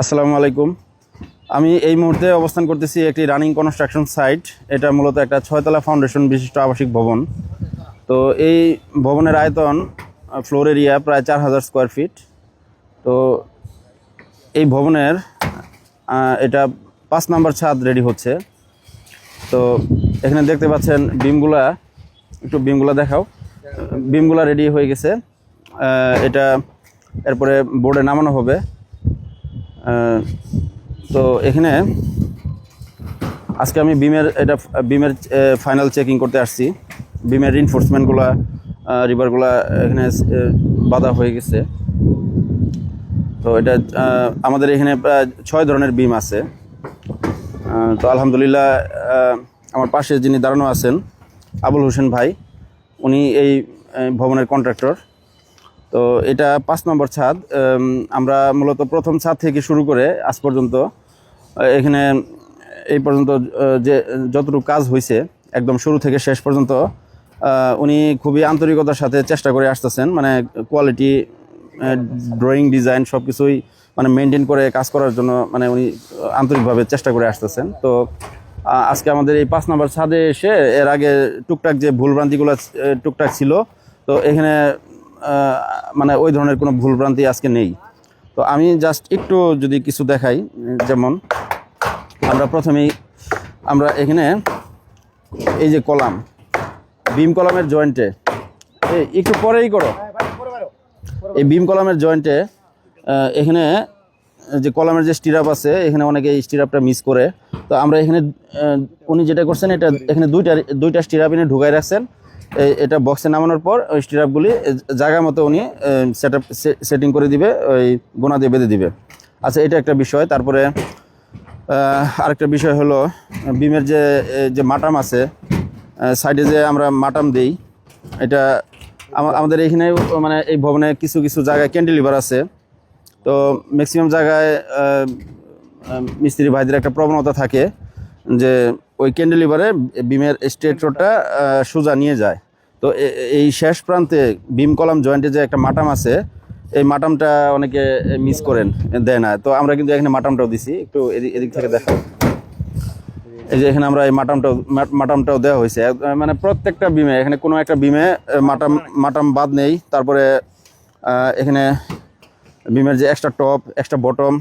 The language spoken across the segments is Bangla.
আসসালামু আলাইকুম। আমি এই মুহূর্তে অবস্থান করতেছি একটি রানিং কনস্ট্রাকশন সাইট এটা মূলত একটা ছয়তলা ফাউন্ডেশন বিশিষ্ট আবাসিক ভবন। তো এই ভবনের আয়তন ফ্লোর এরিয়া প্রায় চার হাজার স্কোয়ার ফিট তো এই ভবনের এটা পাঁচ নাম্বার ছাদ রেডি হচ্ছে। তো এখানে দেখতে পাচ্ছেন বিমগুলা। একটু বিমগুলা দেখাও। বিমগুলা রেডি হয়ে গেছে। এটা এরপরে বোর্ডে নামানো হবে। তো এখানে আজকে আমি বিমের এটা, বিমের ফাইনাল চেকিং করতে আসছি। বিমের রিনফোর্সমেন্টগুলো রিভারগুলো এখানে বাঁধা হয়ে গেছে। তো এটা আমাদের এখানে প্রায় ছয় ধরনের বিম আছে। তো আলহামদুলিল্লাহ আমার পাশে যিনি দাঁড়ানো আছেন, আবুল হোসেন ভাই, উনি এই ভবনের কন্ট্রাক্টর তো এটা পাঁচ নম্বর ছাদ। আমরা মূলত প্রথম ছাদ থেকে শুরু করে আজ পর্যন্ত এখানে এই পর্যন্ত যে, যতটুকু কাজ হয়েছে একদম শুরু থেকে শেষ পর্যন্ত উনি খুবই আন্তরিকতার সাথে চেষ্টা করে আসতেছেন। মানে কোয়ালিটি ড্রয়িং ডিজাইন সব কিছুই মানে মেনটেন করে কাজ করার জন্য মানে উনি আন্তরিকভাবে চেষ্টা করে আসতেছেন। তো আজকে আমাদের এই পাঁচ নম্বর ছাদে এসে এর আগে টুকটাক যে ভুলভ্রান্তিগুলো টুকটাক ছিল, তো এখানে মানে ওই ধরনের কোনো ভুলভ্রান্তি আজকে নেই। তো আমি জাস্ট একটু যদি কিছু দেখাই, যেমন আমরা প্রথমেই, আমরা এখানে এই যে কলাম বিম কলামের জয়েন্টে একটু পরেই করো। এই বিম কলামের জয়েন্টে এখানে যে কলামের যে স্টিরাপ আছে, এখানে অনেকে এই স্টিরাপটা মিস করে। তো আমরা এখানে উনি যেটা করছেন, এটা এখানে দুইটা দুইটা স্টিরাপ এনে ঢুকাই রাখছেন। এটা বক্সে নামানোর পর ওই স্টিরাপগুলি জায়গা মতো উনি সেট সেটিং করে দিবে, ওই গোনা দিয়ে বেঁধে দিবে। আচ্ছা এটা একটা বিষয়। তারপরে আরেকটা বিষয় হলো, বিমের যে যে মাটাম আছে সাইডে যে আমরা মাটাম দেই, এটা আমাদের এখানে মানে এই ভবনে কিছু কিছু জায়গায় ক্যান্টিলিভার আছে। তো ম্যাক্সিমাম জায়গায় মিস্ত্রি ভাইদের একটা প্রবণতা থাকে যে ওই ক্যান্ডেলিভারে বিমের স্ট্রেট রোডটা সোজা নিয়ে যায়। তো এই শেষ প্রান্তে বিম কলাম জয়েন্টে যে একটা মাটাম আছে এই মাটামটা অনেকে মিস করেন দেয় না। তো আমরা কিন্তু এখানে মাটামটাও দিছি একটু এদিক এদিক থেকে দেখাও। এই যে এখানে আমরা এই মাটামটাও মাটামটাও দেওয়া হয়েছে। মানে প্রত্যেকটা বিমে এখানে কোনো একটা বিমে মাটাম মাটাম বাদ নেই। তারপরে এখানে বিমের যে extra top extra bottom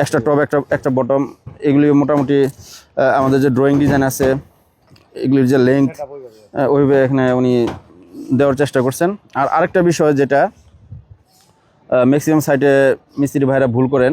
extra top একটা একটা বটম এগুলি মোটামুটি আমাদের যে ড্রয়িং ডিজাইন আছে এগুলির যে লেন্থ ওইভাবে এখানে উনি দেওয়ার চেষ্টা করছেন। আর আরেকটা বিষয় যেটা ম্যাক্সিমাম সাইটে মিস্ত্রি ভাইরা ভুল করেন